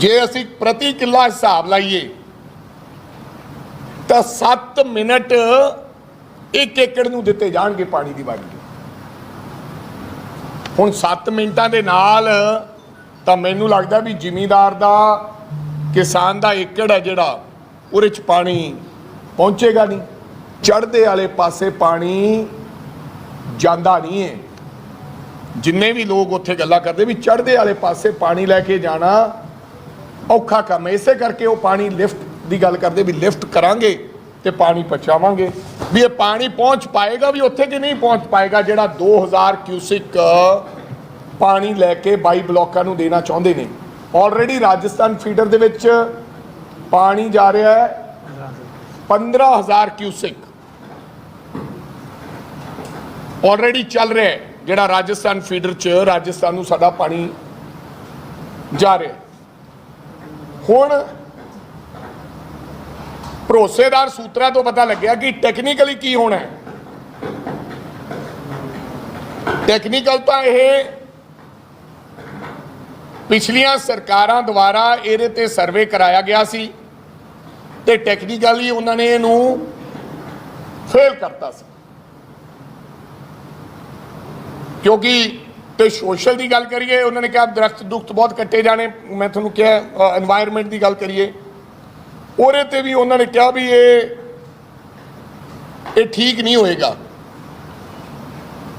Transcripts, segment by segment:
ਜੇ ਅਸੀਂ ਪ੍ਰਤੀ ਕਿੱਲਾ ਹਿਸਾਬ ਲਾਈਏ, ਤਾਂ 7 ਮਿੰਟ 1 ਏਕੜ ਨੂੰ ਦਿੱਤੇ ਜਾਣਗੇ ਪਾਣੀ ਦੀ ਵਾਢੀ ਹੁਣ 7 ਮਿੰਟਾਂ ਦੇ ਨਾਲ ਤਾਂ ਮੈਨੂੰ ਲੱਗਦਾ ਵੀ ਜ਼ਿਮੀਂਦਾਰ ਦਾ, ਕਿਸਾਨ ਦਾ ਏਕੜ ਹੈ ਜਿਹੜਾ, ਉਹਦੇ ਚ ਪਾਣੀ ਪਹੁੰਚੇਗਾ ਨਹੀਂ। ਚੜ੍ਹਦੇ ਵਾਲੇ ਪਾਸੇ ਪਾਣੀ ਜਾਂਦਾ ਨਹੀਂ ਹੈ। ਜਿੰਨੇ ਵੀ ਲੋਕ ਉੱਥੇ ਗੱਲਾਂ ਕਰਦੇ ਵੀ ਚੜ੍ਹਦੇ ਵਾਲੇ ਪਾਸੇ ਪਾਣੀ ਲੈ ਕੇ ਜਾਣਾ ਔਖਾ ਕੰਮ ਹੈ। ਇਸੇ ਕਰਕੇ ਉਹ ਪਾਣੀ ਲਿਫਟ ਦੀ ਗੱਲ ਕਰਦੇ ਵੀ ਲਿਫਟ ਕਰਾਂਗੇ ਤੇ ਪਾਣੀ ਪਹੁੰਚਾਵਾਂਗੇ। ਵੀ ਇਹ ਪਾਣੀ ਪਹੁੰਚ ਪਾਏਗਾ ਵੀ ਉੱਥੇ ਕਿ ਨਹੀਂ ਪਹੁੰਚ ਪਾਏਗਾ, ਜਿਹੜਾ 2000 ਕਿਊਸਿਕ ਪਾਣੀ ਲੈ ਕੇ 22 ਬਲੋਕਾਂ ਨੂੰ ਦੇਣਾ ਚਾਹੁੰਦੇ ਨੇ। ਆਲਰੇਡੀ ਰਾਜਸਥਾਨ ਫੀਡਰ ਦੇ ਵਿੱਚ ਪਾਣੀ ਜਾ ਰਿਹਾ ਹੈ। 15000 ਕਿਊਸਿਕ। ਆਲਰੇਡੀ ਚੱਲ ਰਿਹਾ ਜਿਹੜਾ ਰਾਜਸਥਾਨ ਫੀਡਰ ਚ ਰਾਜਸਥਾਨ ਨੂੰ ਸਾਡਾ ਪਾਣੀ ਜਾ ਰਿਹਾ ਹੁਣ ਭਰੋਸੇਦਾਰ ਸੂਤਰਾਂ ਤੋਂ ਪਤਾ ਲੱਗਿਆ ਕਿ ਟੈਕਨੀਕਲੀ ਕੀ ਹੋਣਾ ਹੈ। ਟੈਕਨੀਕਲ ਤਾਂ ਇਹ ਪਿਛਲੀਆਂ ਸਰਕਾਰਾਂ ਦੁਆਰਾ ਇਹਦੇ ਤੇ ਸਰਵੇ ਕਰਾਇਆ ਗਿਆ ਸੀ ਤੇ ਟੈਕਨੀਕਲੀ ਉਹਨਾਂ ਨੇ ਇਹਨੂੰ ਫੇਲ ਕਰਤਾ ਸੀ। ਕਿਉਂਕਿ ਤੇ ਸੋਸ਼ਲ ਦੀ ਗੱਲ ਕਰੀਏ, ਉਹਨਾਂ ਨੇ ਕਿਹਾ ਦਰਖਤ ਦੁਖਤ ਬਹੁਤ ਕੱਟੇ ਜਾਣੇ। ਮੈਂ ਤੁਹਾਨੂੰ ਕਿਹਾ এনवायरमेंट ਦੀ ਗੱਲ ਕਰੀਏ। ਉਹਦੇ ਤੇ ਵੀ ਉਹਨਾਂ ਨੇ ਕਿਹਾ ਵੀ ਇਹ ਇਹ ਠੀਕ ਨਹੀਂ ਹੋਏਗਾ।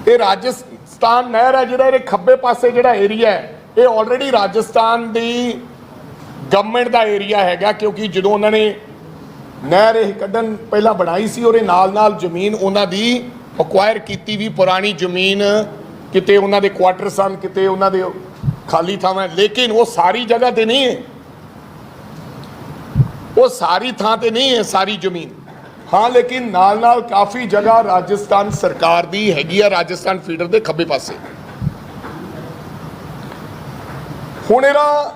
ਇਹ ਰਾਜਸਥਾਨ ਨਹਿਰ ਹੈ, ਜਿਹੜਾ ਇਹਦੇ ਖੱਬੇ ਪਾਸੇ ਜਿਹੜਾ ਏਰੀਆ ਹੈ, ਇਹ ਆਲਰੇਡੀ ਰਾਜਸਥਾਨ ਦੀ ਗਵਰਨਮੈਂਟ ਦਾ ਏਰੀਆ ਹੈਗਾ, ਕਿਉਂਕਿ ਜਦੋਂ ਉਹਨਾਂ ਨੇ ਨਹਿਰ ਇਹ ਕੱਢਣ ਪਹਿਲਾਂ ਬਣਾਈ ਸੀ, ਉਹਦੇ ਨਾਲ ਨਾਲ ਜ਼ਮੀਨ ਉਹਨਾਂ ਦੀ ਅਕਵਾਇਰ ਕੀਤੀ ਵੀ, ਪੁਰਾਣੀ ਜ਼ਮੀਨ ਕਿਤੇ ਉਹਨਾਂ ਦੇ ਕੁਆਟਰ ਸਨ, ਕਿਤੇ ਉਹਨਾਂ ਦੇ ਖਾਲੀ ਥਾਵਾਂ ਲੇਕਿਨ ਉਹ ਸਾਰੀ ਜਗ੍ਹਾ ਤੇ ਨਹੀਂ ਹੈ। ਉਹ ਸਾਰੀ ਥਾਂ ਤੇ ਨਹੀਂ ਹੈ, ਸਾਰੀ ਜ਼ਮੀਨ। ਹਾਂ, ਲੇਕਿਨ ਨਾਲ ਨਾਲ ਕਾਫੀ ਜਗ੍ਹਾ ਰਾਜਸਥਾਨ ਸਰਕਾਰ ਦੀ ਹੈਗੀ ਆ, ਰਾਜਸਥਾਨ ਫੀਡਰ ਦੇ ਖੱਬੇ ਪਾਸੇ। ਹੁਣ ਇਹਦਾ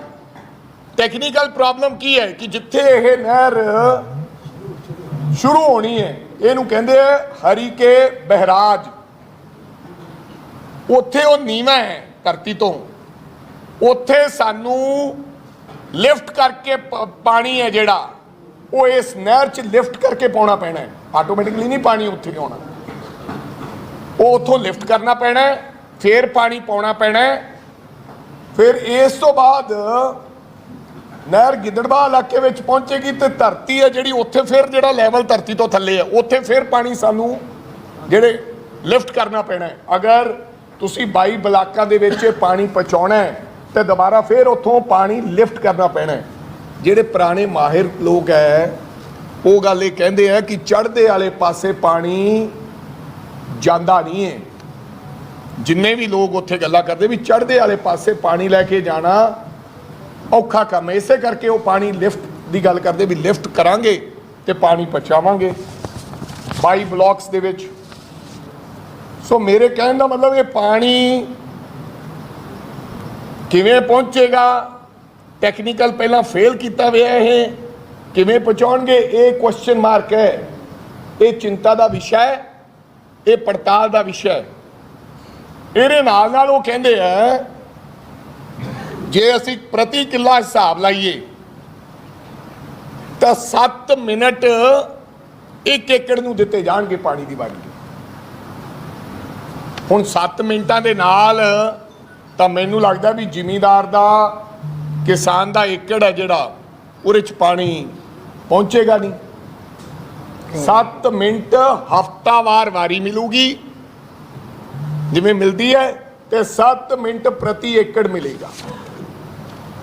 ਟੈਕਨੀਕਲ ਪ੍ਰੋਬਲਮ ਕੀ ਹੈ ਕਿ ਜਿੱਥੇ ਇਹ ਨਹਿਰ ਸ਼ੁਰੂ ਹੋਣੀ ਹੈ, ਇਹਨੂੰ ਕਹਿੰਦੇ ਆ ਹਰੀਕੇ ਬਹਿਰਾਜ। ਉੱਥੇ ਉਹ ਨੀਵਾਂ ਹੈ ਧਰਤੀ ਤੋਂ। ਉੱਥੇ ਸਾਨੂੰ ਲਿਫਟ ਕਰਕੇ ਪਾਣੀ ਹੈ ਜਿਹੜਾ ਉਹ ਇਸ ਨਹਿਰ 'ਚ ਲਿਫਟ ਕਰਕੇ ਪਾਉਣਾ ਪੈਣਾ ਹੈ। ਆਟੋਮੈਟਿਕਲੀ ਨਹੀਂ ਪਾਣੀ ਉੱਥੇ ਆਉਣਾ ਉਹ ਉੱਥੋਂ ਲਿਫਟ ਕਰਨਾ ਪੈਣਾ ਹੈ, ਫਿਰ ਪਾਣੀ ਪਾਉਣਾ ਪੈਣਾ ਫਿਰ ਇਸ ਤੋਂ ਬਾਅਦ ਨਹਿਰ ਗਿੱਦੜਬਾਹ ਇਲਾਕੇ ਵਿੱਚ ਪਹੁੰਚੇਗੀ ਤੇ ਧਰਤੀ ਹੈ ਜਿਹੜੀ ਉੱਥੇ ਫਿਰ ਜਿਹੜਾ ਲੈਵਲ ਧਰਤੀ ਤੋਂ ਥੱਲੇ ਹੈ ਉੱਥੇ ਫਿਰ ਪਾਣੀ ਸਾਨੂੰ ਜਿਹੜੇ ਲਿਫਟ ਕਰਨਾ ਪੈਣਾ ਅਗਰ ਤੁਸੀਂ 22 ਬਲਾਕਾਂ ਦੇ ਵਿੱਚ ਪਾਣੀ ਪਹੁੰਚਾਉਣਾ ਹੈ, ਤੇ ਦੁਬਾਰਾ ਫਿਰ ਉੱਥੋਂ ਪਾਣੀ ਲਿਫਟ ਕਰਨਾ ਪੈਣਾ ਜਿਹੜੇ ਪੁਰਾਣੇ ਮਾਹਿਰ ਲੋਕ ਹੈ, ਉਹ ਗੱਲ ਇਹ ਕਹਿੰਦੇ ਆ ਕਿ ਚੜ੍ਹਦੇ ਵਾਲੇ ਪਾਸੇ ਪਾਣੀ ਜਾਂਦਾ ਨਹੀਂ ਹੈ। ਜਿੰਨੇ ਵੀ ਲੋਕ ਉੱਥੇ ਗੱਲਾਂ ਕਰਦੇ ਵੀ ਚੜ੍ਹਦੇ ਵਾਲੇ ਪਾਸੇ ਪਾਣੀ ਲੈ ਕੇ ਜਾਣਾ ਔਖਾ ਕੰਮ ਹੈ। ਇਸੇ ਕਰਕੇ ਉਹ ਪਾਣੀ ਲਿਫਟ ਦੀ ਗੱਲ ਕਰਦੇ ਵੀ ਲਿਫਟ ਕਰਾਂਗੇ ਤੇ ਪਾਣੀ ਪਹੁੰਚਾਵਾਂਗੇ। 22 ਬਲਾਕਸ ਦੇ ਵਿੱਚ ਸੋ ਮੇਰੇ ਕਹਿਣ ਦਾ ਮਤਲਬ ਇਹ ਪਾਣੀ ਕਿਵੇਂ ਪਹੁੰਚੇਗਾ? ਟੈਕਨੀਕਲ ਪਹਿਲਾਂ ਫੇਲ ਕੀਤਾ ਹੋਇਆ ਇਹ। ਕਿਵੇਂ ਪਹੁੰਚਾਉਣਗੇ? ਇਹ ਕੁਐਸਚਨ ਮਾਰਕ ਹੈ। ਇਹ ਚਿੰਤਾ ਦਾ ਵਿਸ਼ਾ ਹੈ। ਇਹ ਪੜਤਾਲ ਦਾ ਵਿਸ਼ਾ ਹੈ। ਇਹਦੇ ਨਾਲ ਨਾਲ ਉਹ ਕਹਿੰਦੇ ਆ, ਜੇ ਅਸੀਂ ਪ੍ਰਤੀ ਕਿੱਲਾ ਹਿਸਾਬ ਲਾਈਏ, ਤਾਂ 7 ਮਿੰਟ 1 ਏਕੜ ਨੂੰ ਦਿੱਤੇ ਜਾਣਗੇ ਪਾਣੀ ਦੀ ਵਾਰੀ ਹੁਣ 7 ਮਿੰਟਾਂ ਦੇ ਨਾਲ ਤਾਂ ਮੈਨੂੰ ਲੱਗਦਾ ਵੀ ਜ਼ਿਮੀਂਦਾਰ ਦਾ ਕਿਸਾਨ ਦਾ ਏਕੜ ਹੈ ਜਿਹੜਾ ਉਹਦੇ ਚ ਪਾਣੀ ਪਹੁੰਚੇਗਾ ਨਹੀਂ। 7 ਮਿੰਟ ਹਫਤਾਵਾਰ ਵਾਰੀ ਮਿਲੂਗੀ। ਜਿਵੇਂ ਮਿਲਦੀ ਹੈ ਤੇ 7 ਮਿੰਟ ਪ੍ਰਤੀ ਏਕੜ ਮਿਲੇਗਾ।